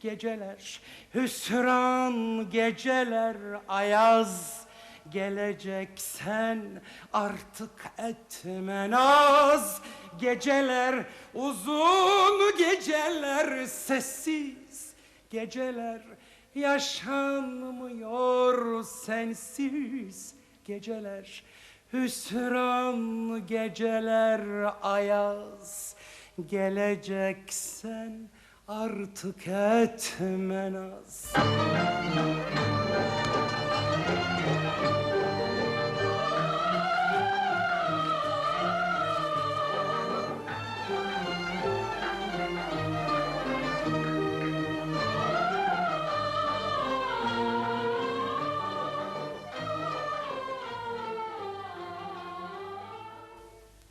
geceler. Hüsran geceler ayaz geleceksen artık etme naz. Geceler uzun geceler sessiz geceler. Yaşanmıyor sensiz geceler. Hüsran geceler ayaz geleceksen artık etme naz.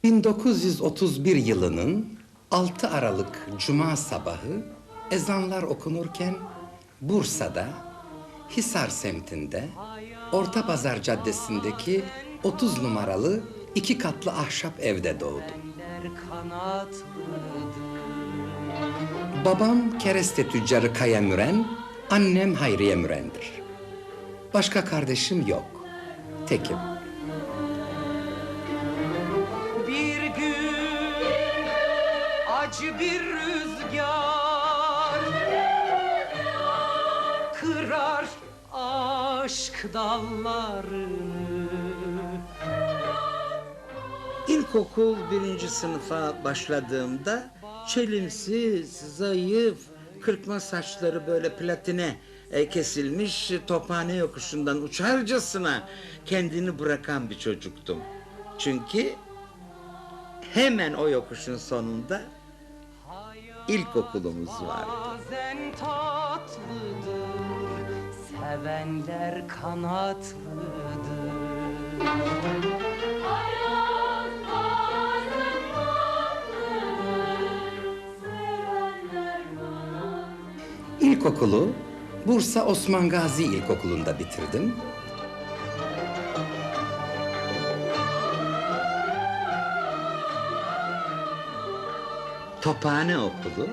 1931 yılının 6 Aralık Cuma sabahı ezanlar okunurken Bursa'da Hisar semtinde Orta Pazar Caddesi'ndeki 30 numaralı iki katlı ahşap evde doğdum. Babam kereste tüccarı Kaya Müren, annem Hayriye Müren'dir. Başka kardeşim yok. Tekim. Acı bir rüzgar kırar aşk dallarını. İlkokul birinci sınıfa başladığımda çelimsiz, zayıf, kırkma saçları böyle platine e, kesilmiş tophane yokuşundan uçarcasına kendini bırakan bir çocuktum. Çünkü hemen o yokuşun sonunda ilkokulumuz vardı. Bazen tatlıdır, sevenler kanatlıdır. İlkokulu Bursa Osman Gazi İlkokulu'nda bitirdim. Tophane Okulu,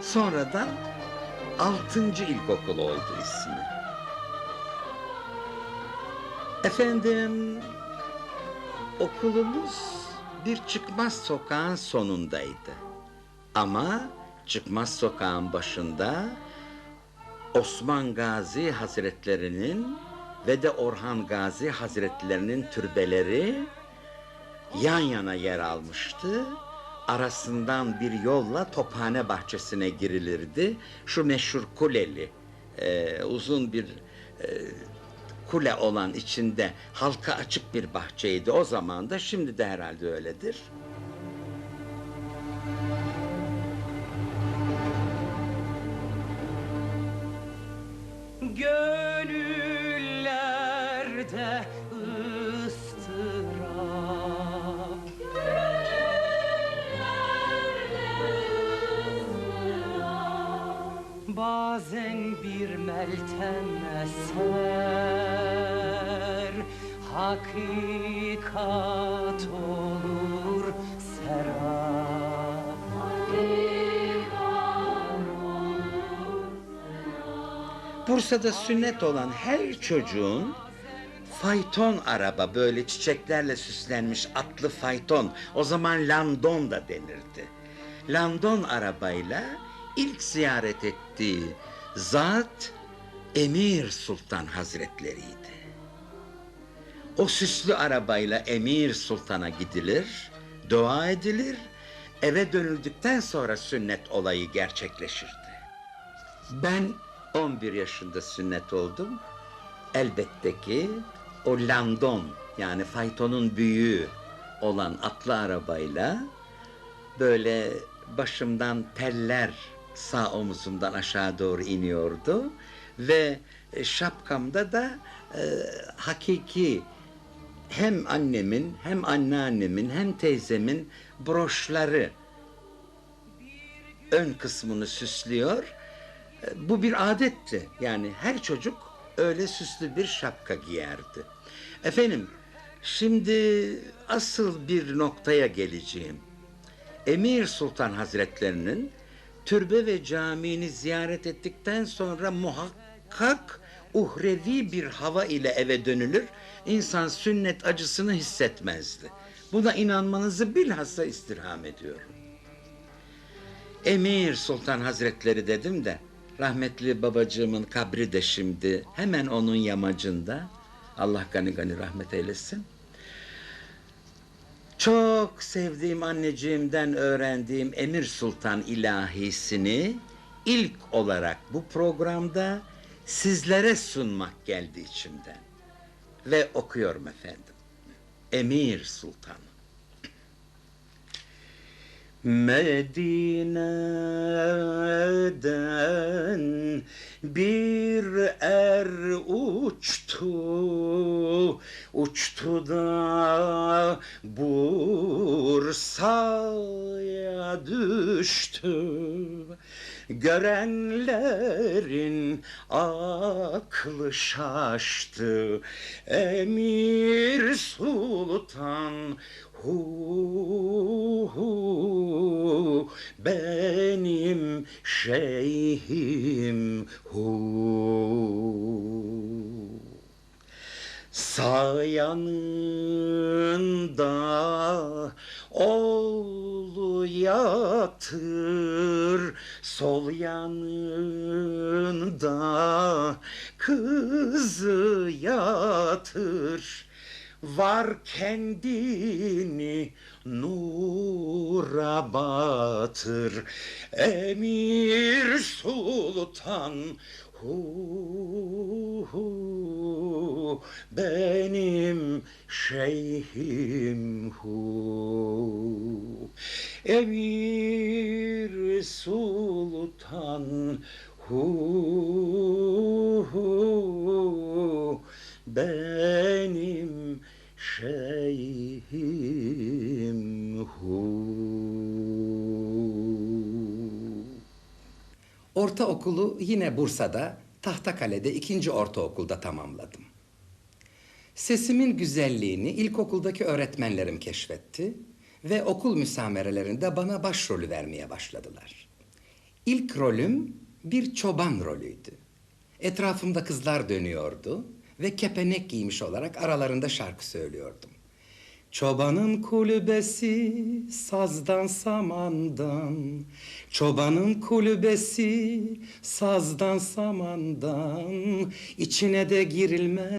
sonradan altıncı ilkokul oldu ismi. Efendim, okulumuz bir çıkmaz sokağın sonundaydı. Ama çıkmaz sokağın başında Osman Gazi Hazretlerinin ve de Orhan Gazi Hazretlerinin türbeleri yan yana yer almıştı. Arasından bir yolla tophane bahçesine girilirdi. Şu meşhur kuleli, e, uzun bir e, kule olan içinde halka açık bir bahçeydi o zaman da şimdi de herhalde öyledir. Bazen bir meltem eser Hakikat olur serap Bursa'da sünnet olan her çocuğun fayton araba böyle çiçeklerle süslenmiş atlı fayton o zaman landon da denirdi. Landon arabayla ilk ziyaret ettiği zat Emir Sultan Hazretleriydi. O süslü arabayla Emir Sultan'a gidilir, dua edilir, eve dönüldükten sonra sünnet olayı gerçekleşirdi. Ben 11 yaşında sünnet oldum. Elbette ki o landon yani faytonun büyüğü olan atlı arabayla böyle başımdan teller sağ omuzumdan aşağı doğru iniyordu ve e, şapkamda da e, hakiki hem annemin hem anneannemin hem teyzemin broşları ön kısmını süslüyor. E, Bu bir adetti. Yani her çocuk öyle süslü bir şapka giyerdi. Efendim, şimdi asıl bir noktaya geleceğim. Emir Sultan Hazretlerinin türbe ve camini ziyaret ettikten sonra muhakkak uhrevi bir hava ile eve dönülür. İnsan sünnet acısını hissetmezdi. Buna inanmanızı bilhassa istirham ediyorum. Emir Sultan Hazretleri dedim de rahmetli babacığımın kabri de şimdi hemen onun yamacında. Allah gani gani rahmet eylesin. Çok sevdiğim anneciğimden öğrendiğim Emir Sultan ilahisini ilk olarak bu programda sizlere sunmak geldi içimden. Ve okuyorum efendim. Emir Sultan. Medine'den bir er uçtu, uçtu da Bursa'ya düştü. Görenlerin aklı şaştı. Emir Sultan hu hu benim şeyhim hu Sağ yanında oğlu yatır, sol yanında kızı yatır. Var kendini nura batır, Emir Sultan hu hu benim şeyhim hu. Emir Sultan hu hu. Benim şeyhim hu Ortaokulu yine Bursa'da Tahtakale'de ikinci ortaokulda tamamladım. Sesimin güzelliğini ilkokuldaki öğretmenlerim keşfetti ve okul müsamerelerinde bana başrolü vermeye başladılar. İlk rolüm bir çoban rolüydü. Etrafımda kızlar dönüyordu ve kepenek giymiş olarak aralarında şarkı söylüyordum. Çobanın kulübesi sazdan samandan. Çobanın kulübesi sazdan samandan. İçine de girilmez